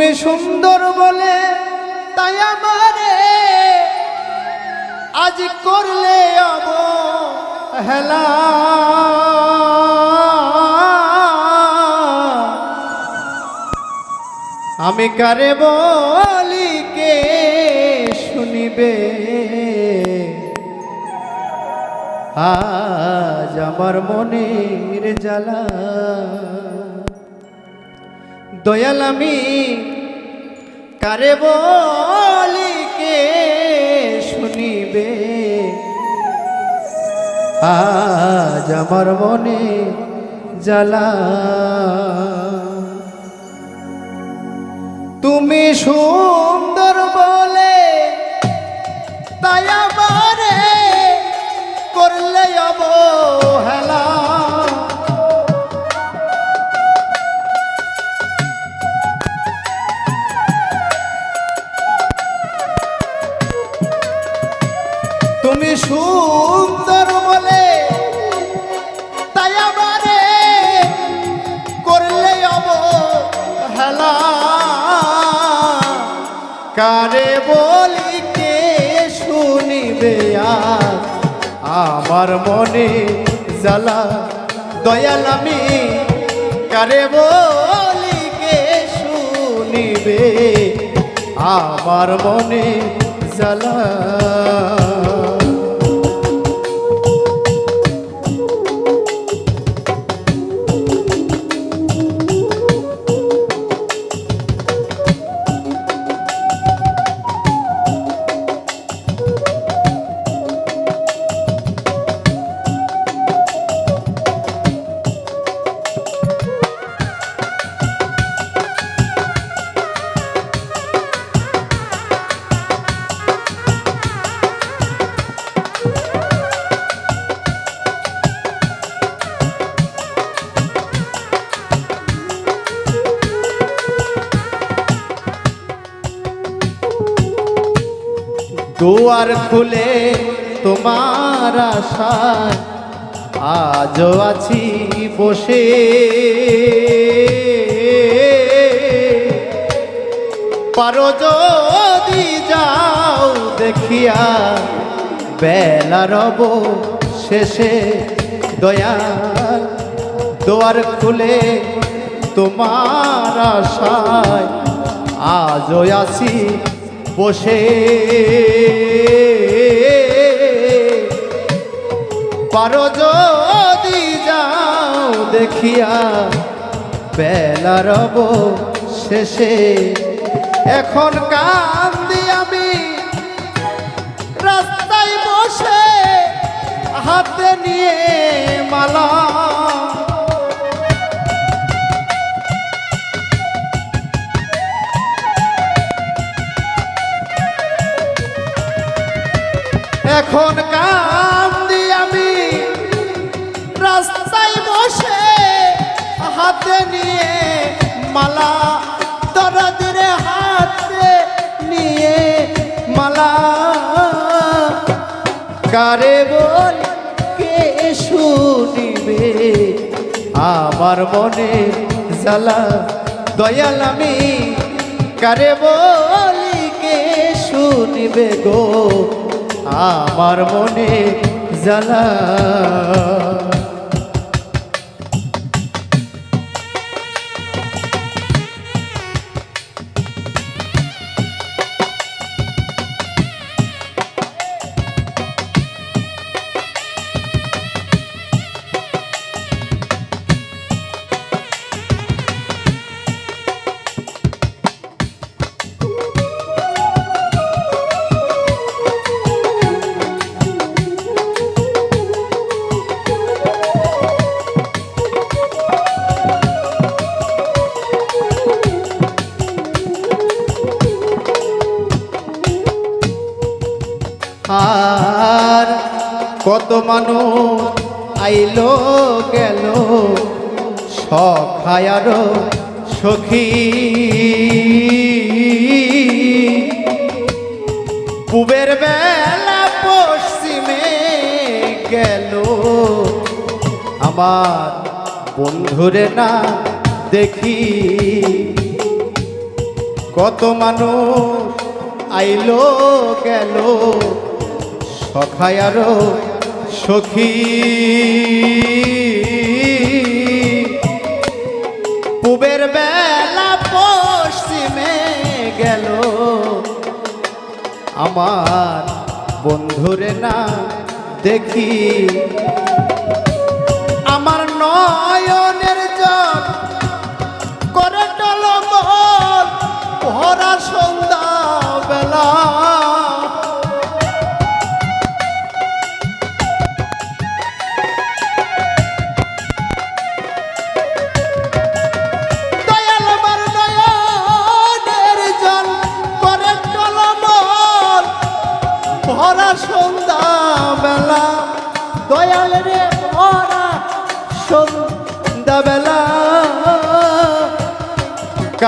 তুমি সুন্দর বলে, তাই আমারে আজ করলে হেলা আমি কারে বলি, কে শুনিবে? আজ আমার মনের জ্বালা। দয়াল আমি কারে বলি কে শুনিবে? আজ আমার মনে জ্বালা। তুমি সুন্দর বলে তাই আমারে করলে অবহেলা। কারে বলি কে শুনিবে আর? আমার মনে জ্বালা, দয়াল আমি। কারে বলি কে শুনিবে? আমার মনে জ্বালা। দুয়ার খুলে তোমার আশায় আজও আছি বসে। পারো যদি যাও দেখিয়া বেলা রব শেষে দয়াল, দোয়ার খুলে তোমার আশায় আজও আছি বসে। পারো যদি যাও দেখিয়া বেলা রব শেষে এখন কান্দি আমি। রাস্তায় বসে হাতে নিয়ে মালা। এখন কাম কান্দি আমি। রাস্তায় বসে হাতে নিয়ে মালা, দরদিরে হাতে নিয়ে মালা। কারে বল, কে শুনিবে? আমার মনে জ্বালা, দয়াল আমি। কারে বলি, কে শুনিবে গো? আমার মনে জ্বালা। কত মানুষ আইলো গেল সখায়ার সখী। পুবের বেলা পশ্চিমে গেল। আমার বন্ধুরে না দেখি। কত মানুষ আইলো গেল সখায় আরও সখী। পুবের বেলা পশ্চিমে গেল। আমার বন্ধুরে না দেখি। আমার নয়নের জল করে টলমল ভরা সন্ধ্যা বেলা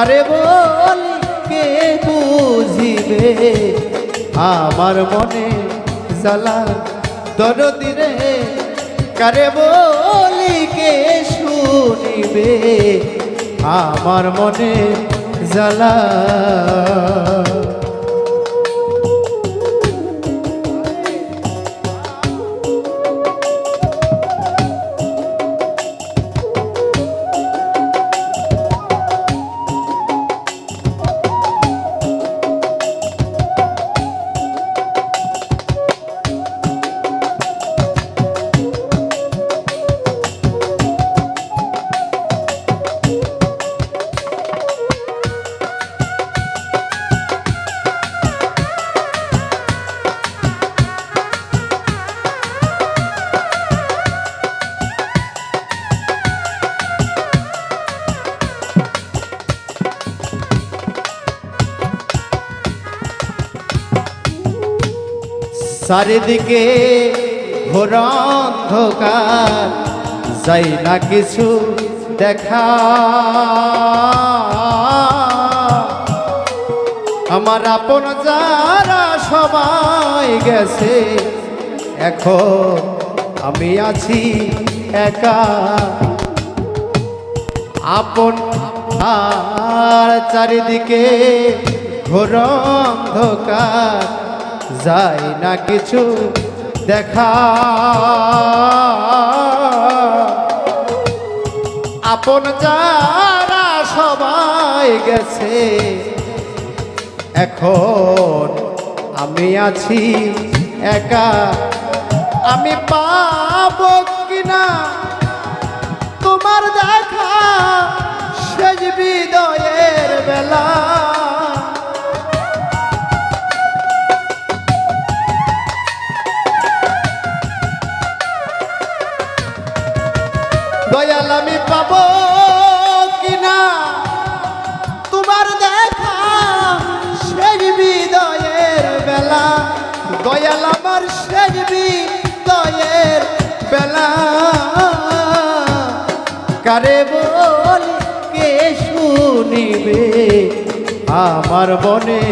কারে বল, কে বুঝিবে? আমার মনে জ্বালা দরদি রে, কারে বলি, কে শুনিবে? আমার মনে জ্বালা চারিদিকে ঘোর অন্ধকার, যাই না কিছু দেখা। আমার আপন যারা সবাই গেছে, এখন আমি আছি একা। আপন আর চারিদিকে ঘোর অন্ধকার যায় না কিছু দেখা। আপন যারা সবাই গেছে, এখন আমি আছি একা। আমি পাব কিনা? তোমার দেখা দয়াল আমার সেজ বিদয়ের বেলা। কারে বলি, কে শুনিবে? আমার মনে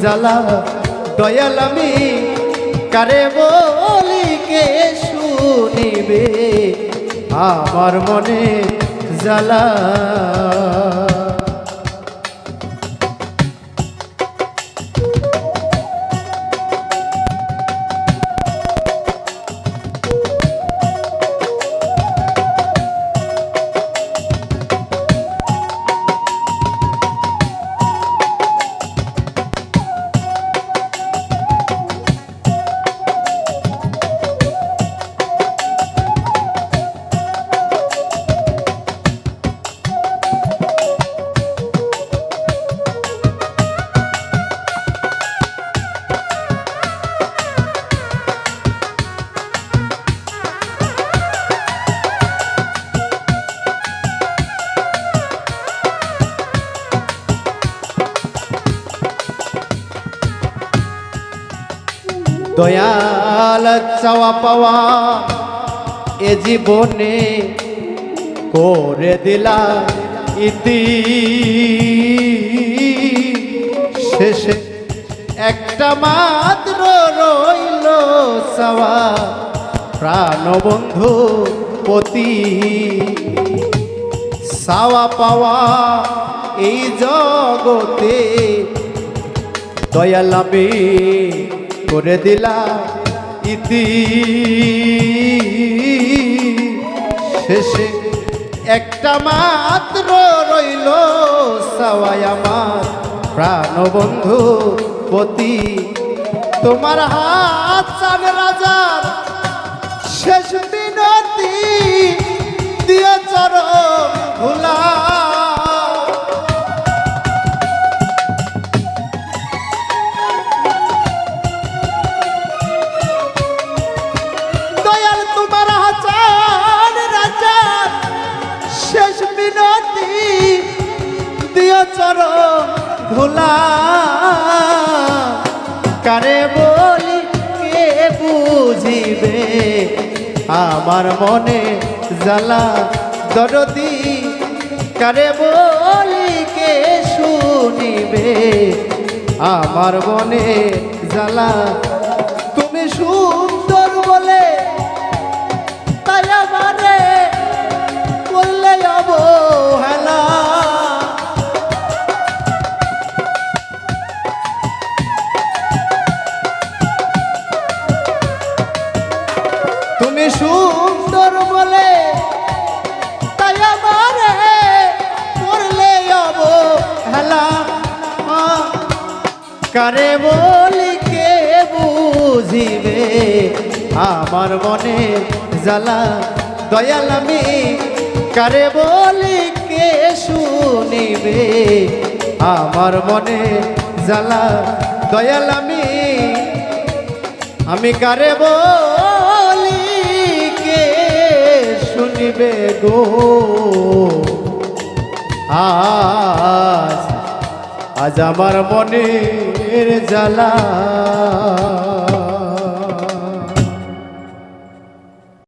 জ্বালা। দয়াল আমি, কারে বলি, কে শুনিবে? আমার মনে জ্বালা। দয়াল চাওয়া পাওয়া এ জীবনে করে দিলা ইতি। শেষে একটা মাত্র রইল চাওয়া প্রাণবন্ধু পতি। সাওয়া পাওয়া এই জগতে দয়াল আমি করে দিলা ইতি। শেষে একটা মাত্র রইল সবাই আমার প্রাণবন্ধু পতি। তোমার হাত চান রাজার শেষ বিনতি দিয়ে চরম ভুলা চর ভোলা কারে বলি, কে বুঝিবে? আমার মনে জ্বালা দরদি। কারে বলি, কে শুনিবে? আমার মনে জ্বালা। তুমি সুন্দর তুমি সুন্দর বলে, তাই আমারে করলে অবহেলা। কারে বলি কে বুঝিবে? আমার মনে জ্বালা, দয়াল আমি। কারে বলি কে শুনিবে? আমার মনে জ্বালা, দয়াল আমি। আমি কারে বলি শুনিবে গো। আজ আজ আমার মনের জ্বালা।